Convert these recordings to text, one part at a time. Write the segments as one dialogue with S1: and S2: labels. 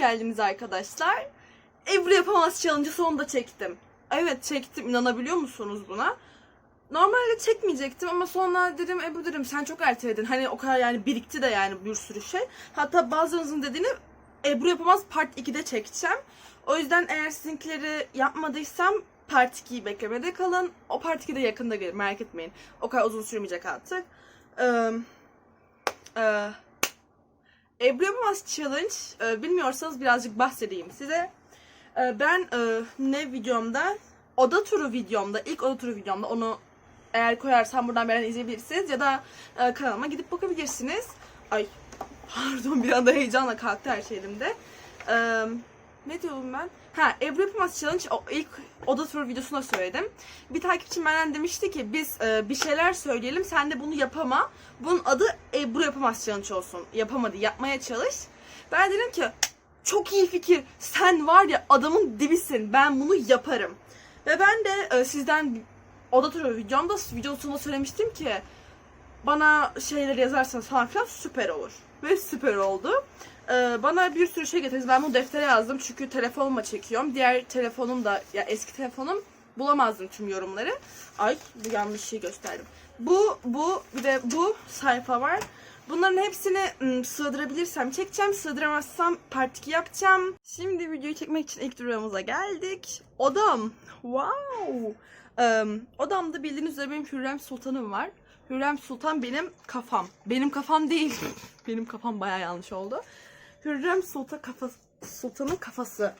S1: geldiniz arkadaşlar. Ebru Yapamaz Challenge'ı sonunda çektim. Evet çektim inanabiliyor musunuz buna? Normalde çekmeyecektim ama sonra dedim Ebru dedim sen çok erteledin. Hani o kadar yani birikti de yani bir sürü şey. Hatta bazılarınızın dediğini Ebru Yapamaz Part 2'de çekeceğim. O yüzden eğer sizinkileri yapmadıysam Part 2'yi beklemede kalın. O Part 2'de yakında gelir merak etmeyin. O kadar uzun sürmeyecek artık. Ee, e, Ebru Yapamaz Challenge e, bilmiyorsanız birazcık bahsedeyim size. E, ben e, ne videomda oda turu videomda ilk oda turu videomda onu eğer koyarsam buradan beren izleyebilirsiniz ya da kanalıma gidip bakabilirsiniz. Ay pardon bir anda heyecanla kalktı her şey elimde. E, ne diyorum ben? Ha Ebru Yapamaz Challenge o ilk oda turu videosunda söyledim. Bir takipçim benden demişti ki biz e, bir şeyler söyleyelim sen de bunu yapama. Bunun adı Ebru Yapamaz Challenge olsun. Yapamadı yapmaya çalış. Ben dedim ki çok iyi fikir. Sen var ya adamın dibisin. Ben bunu yaparım. Ve ben de e, sizden oda turu videomda videonun sonunda söylemiştim ki bana şeyler yazarsanız falan filan süper olur. Ve süper oldu. Ee, bana bir sürü şey getirdiniz. Ben bu deftere yazdım çünkü telefonuma çekiyorum. Diğer telefonum da ya eski telefonum bulamazdım tüm yorumları. Ay bu yanlış şey gösterdim. Bu bu de bu sayfa var. Bunların hepsini sığdırabilirsem çekeceğim. Sığdıramazsam part 2 yapacağım. Şimdi videoyu çekmek için ilk durağımıza geldik. Odam. Wow. Em, odamda bildiğiniz üzere benim Hürrem Sultan'ım var. Hürrem Sultan benim kafam. Benim kafam değil. benim kafam baya yanlış oldu. Hürrem Sultan kafası, Sultan'ın kafası.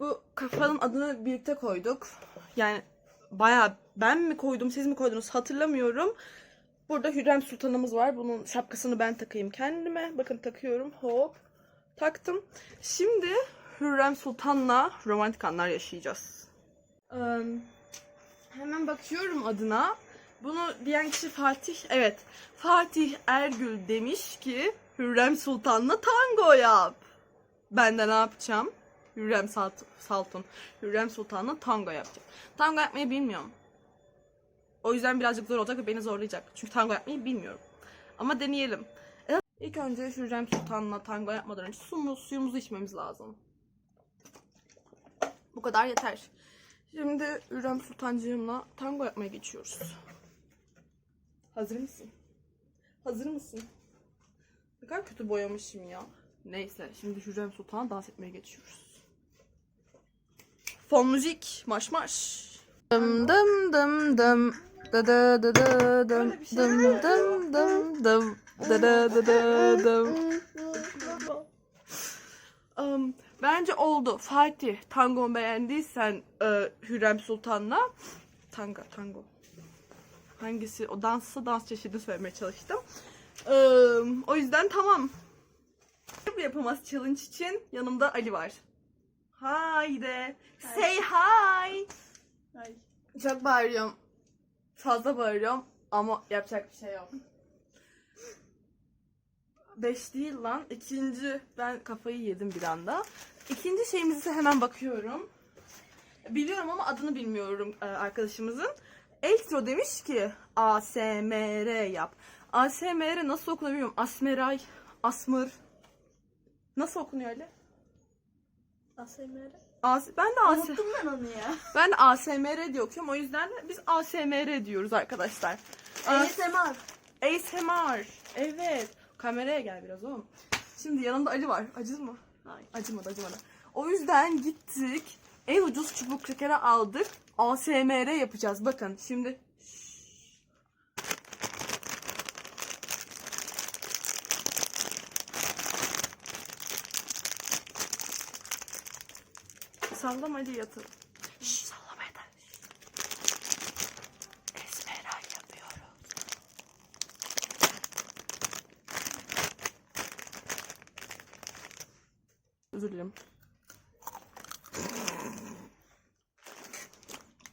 S1: Bu kafanın adını birlikte koyduk. Yani baya ben mi koydum siz mi koydunuz hatırlamıyorum. Burada Hürrem Sultan'ımız var. Bunun şapkasını ben takayım kendime. Bakın takıyorum. Hop. Taktım. Şimdi Hürrem Sultan'la romantik anlar yaşayacağız. Eee, hemen bakıyorum adına. Bunu diyen kişi Fatih. Evet. Fatih Ergül demiş ki Hürrem Sultan'la tango yap. Ben de ne yapacağım? Hürrem Salt Saltun. Hürrem Sultan'la tango yapacağım. Tango yapmayı bilmiyorum. O yüzden birazcık zor olacak ve beni zorlayacak. Çünkü tango yapmayı bilmiyorum. Ama deneyelim. İlk önce Hürrem Sultan'la tango yapmadan önce suyumuz, suyumuzu içmemiz lazım. Bu kadar yeter. Şimdi Hürrem Sultancığımla tango yapmaya geçiyoruz. Hazır mısın? Hazır mısın? Kadar kötü boyamışım ya. Neyse şimdi Hürrem Sultan'a dans etmeye geçiyoruz. Fon müzik, marş marş. Dım dım dım dım. Da da da da dım dım dım dım dım. Da da da da dım. Um, bence oldu. Fatih, tango beğendiysen e, Hürrem Sultan'la tango, tango. Hangisi o danssa dans çeşidi söylemeye çalıştım. Ee, o yüzden tamam. Bu yapamaz challenge için yanımda Ali var. Haydi. Say hi.
S2: Ay.
S1: Çok bağırıyorum. Fazla bağırıyorum ama yapacak bir şey yok. Beş değil lan. İkinci ben kafayı yedim bir anda. İkinci şeyimize hemen bakıyorum. Biliyorum ama adını bilmiyorum arkadaşımızın. Eltro demiş ki ASMR yap. ASMR nasıl okunuyor bilmiyorum. Asmeray, Asmır. Nasıl okunuyor öyle?
S2: ASMR.
S1: As ben de AS
S2: Unuttum ben onu ya.
S1: ben de ASMR diye okuyorum. O yüzden de biz ASMR diyoruz arkadaşlar. As-
S2: ASMR.
S1: ASMR. Evet. Kameraya gel biraz oğlum. Şimdi yanımda Ali var. Acıdı mı?
S2: Hayır.
S1: Acımadı acımadı. O yüzden gittik. En ucuz çubuk şekeri aldık. ASMR yapacağız. Bakın şimdi. Sallama hadi yatın. Şşş sallama yeter. Esmera yapıyorum. Özür dilerim.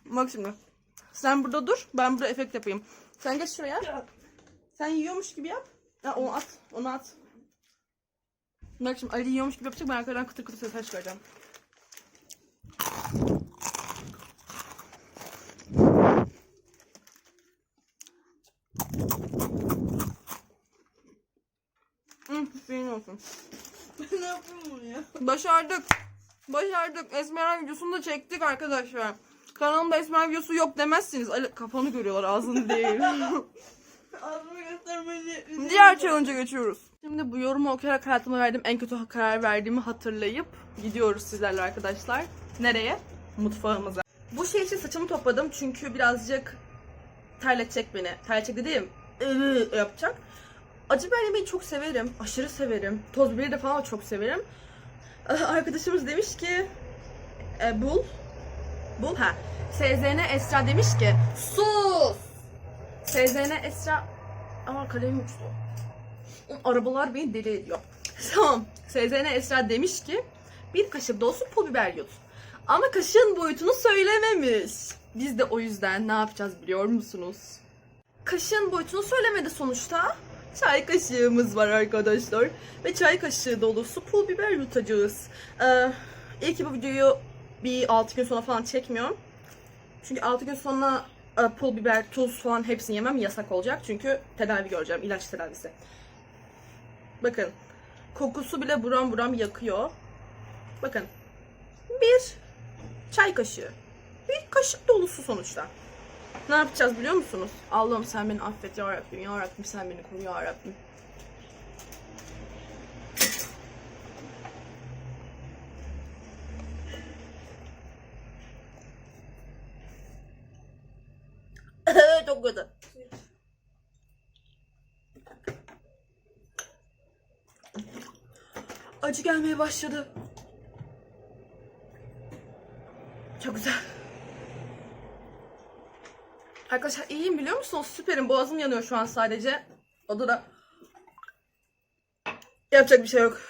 S1: Bak şimdi. Sen burada dur. Ben burada efekt yapayım. Sen geç şuraya. Sen yiyormuş gibi yap. Ha, onu at. Onu at. Bak şimdi Ali yiyormuş gibi yapacak. Ben arkadan kıtır kıtır sesler çıkaracağım. Hı, olsun.
S2: ne yapayım bunu ya?
S1: Başardık. Başardık. Esmer videosunu da çektik arkadaşlar. Kanalımda Esmer videosu yok demezsiniz. Ali, kafanı görüyorlar ağzını değil.
S2: Ağzımı göstermeli.
S1: Diğer challenge'a geçiyoruz. Şimdi bu yorumu okuyarak hayatıma verdiğim en kötü karar verdiğimi hatırlayıp gidiyoruz sizlerle arkadaşlar. Nereye? Mutfağımıza. Bu şey için saçımı topladım çünkü birazcık terletecek beni. Terletecek dediğim ıı yapacak. Acı biber yemeği çok severim. Aşırı severim. Toz biberi de falan çok severim. Ah, Arkadaşımız demiş ki e, bul. Bul ha. SZN Esra demiş ki sus. SZN Esra ama kalemim uçtu. Arabalar beni deli ediyor. Tamam. SZN Esra demiş ki bir kaşık dolusu pul biber yut. Ama kaşığın boyutunu söylememiş. Biz de o yüzden ne yapacağız biliyor musunuz? Kaşığın boyutunu söylemedi sonuçta. Çay kaşığımız var arkadaşlar. Ve çay kaşığı dolusu pul biber yutacağız. Ee, ilk bu videoyu bir 6 gün sonra falan çekmiyorum. Çünkü 6 gün sonra e, pul biber, tuz falan hepsini yemem yasak olacak. Çünkü tedavi göreceğim. ilaç tedavisi. Bakın. Kokusu bile buram buram yakıyor. Bakın. Bir çay kaşığı. Bir kaşık dolusu sonuçta. Ne yapacağız biliyor musunuz? Allah'ım sen beni affet ya Rabbim. Ya Rabbim sen beni koru ya Rabbim. Çok kötü. Acı gelmeye başladı. Çok güzel. Arkadaşlar iyiyim biliyor musunuz? Süperim. Boğazım yanıyor şu an sadece. Odada. Yapacak bir şey yok.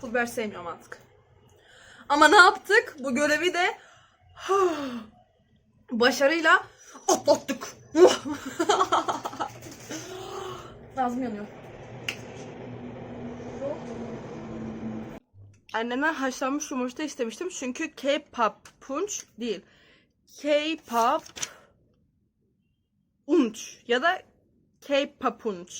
S1: Pul biber sevmiyorum artık. Ama ne yaptık? Bu görevi de başarıyla atlattık. Ağzım yanıyor. Annemden haşlanmış yumurta istemiştim çünkü K-pop punch değil. K-pop unç ya da K-pop punch.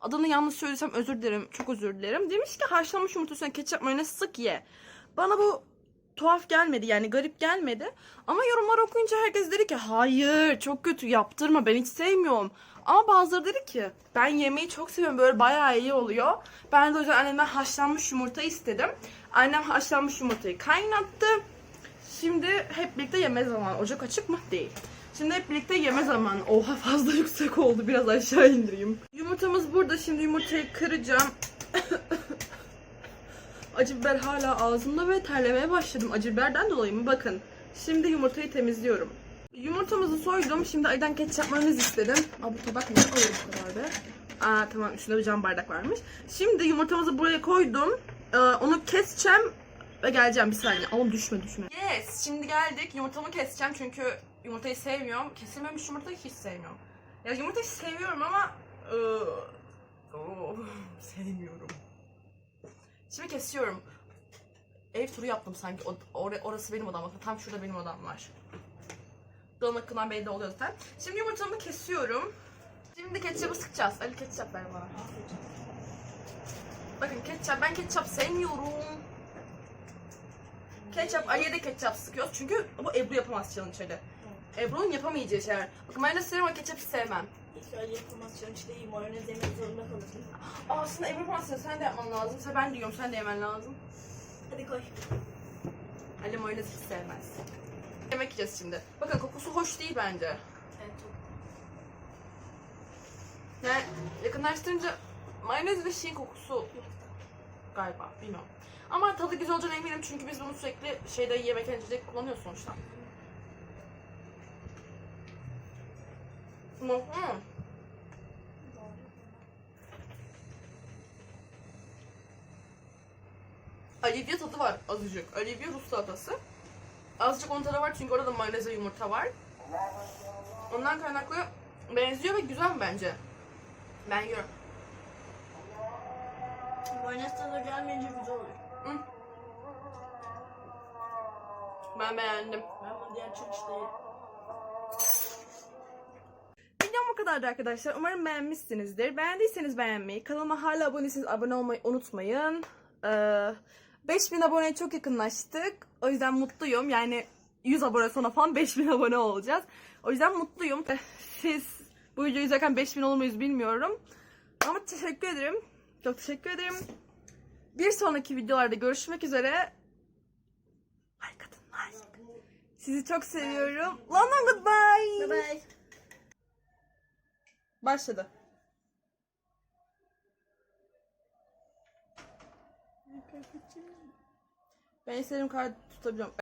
S1: Adını yanlış söylesem özür dilerim. Çok özür dilerim. Demiş ki haşlanmış yumurta üstüne ketçap mayonez sık ye. Bana bu tuhaf gelmedi yani garip gelmedi. Ama yorumlar okuyunca herkes dedi ki hayır çok kötü yaptırma ben hiç sevmiyorum. Ama bazıları dedi ki ben yemeği çok seviyorum böyle bayağı iyi oluyor. Ben de o yüzden annemden haşlanmış yumurta istedim. Annem haşlanmış yumurtayı kaynattı. Şimdi hep birlikte yeme zamanı. Ocak açık mı? Değil. Şimdi hep birlikte yeme zamanı. Oha fazla yüksek oldu. Biraz aşağı indireyim. Yumurtamız burada. Şimdi yumurtayı kıracağım. Acı biber hala ağzımda ve terlemeye başladım. Acı biberden dolayı mı? Bakın. Şimdi yumurtayı temizliyorum. Yumurtamızı soydum. Şimdi aydan ketçap mayonez istedim. Aa bu tabak ne ağır bu kadar be? Aa tamam üstünde bir cam bardak varmış. Şimdi yumurtamızı buraya koydum. Ee, onu keseceğim ve geleceğim bir saniye. Oğlum düşme düşme. Yes şimdi geldik. Yumurtamı keseceğim çünkü yumurtayı sevmiyorum. Kesilmemiş yumurtayı hiç sevmiyorum. Ya yumurtayı seviyorum ama ıı, oh, sevmiyorum. Şimdi kesiyorum. Ev turu yaptım sanki. Or- orası benim odam. Tam şurada benim odam var. Dolma kılan belli oluyor zaten. Şimdi yumurtamı kesiyorum. Şimdi ketçapı sıkacağız. Ali ketçap ver bana. Bakın ketçap. Ben ketçap sevmiyorum. Ketçap, Ali'ye de ketçap sıkıyoruz. Çünkü bu Ebru yapamaz challenge Ali. Ebru'nun yapamayacağı şeyler. Bakın ben de severim ama ketçap hiç sevmem.
S2: Önce yapılmaz challenge değil. Mayonez yemek zorunda kalırsın.
S1: Aa, aslında yapamazsın. Sen de yapman lazım. Sen ben diyorum. Sen de yemen lazım.
S2: Hadi koy.
S1: Ali mayonez hiç sevmez. Yemek yiyeceğiz şimdi. Bakın kokusu hoş değil bence.
S2: Evet çok.
S1: Yani yakınlaştırınca mayonez ve şeyin kokusu galiba bilmiyorum. Ama tadı güzel olacağına eminim çünkü biz bunu sürekli şeyde yemek önce kullanıyoruz sonuçta. Hı hı. Olivia tadı var azıcık. Olivia Rus salatası. Azıcık onun tadı var çünkü orada mayonez ve yumurta var. Ondan kaynaklı benziyor ve güzel bence. Ben yiyorum.
S2: Mayonez tadı gelmeyince güzel oluyor.
S1: Ben beğendim.
S2: Ben bunu diğer challenge değil.
S1: Kadardı arkadaşlar. Umarım beğenmişsinizdir. Beğendiyseniz beğenmeyi, kanalıma hala aboneyseniz abone olmayı unutmayın. Ee, 5000 aboneye çok yakınlaştık. O yüzden mutluyum. Yani 100 abone sonra falan 5000 abone olacağız. O yüzden mutluyum. Eh, Siz bu videoyu izlerken 5000 olur muyuz bilmiyorum. Ama teşekkür ederim. Çok teşekkür ederim. Bir sonraki videolarda görüşmek üzere. Atın like. Sizi çok seviyorum. London goodbye.
S2: Bye bye.
S1: Başladı. Ben istediğim kadar tutabiliyorum.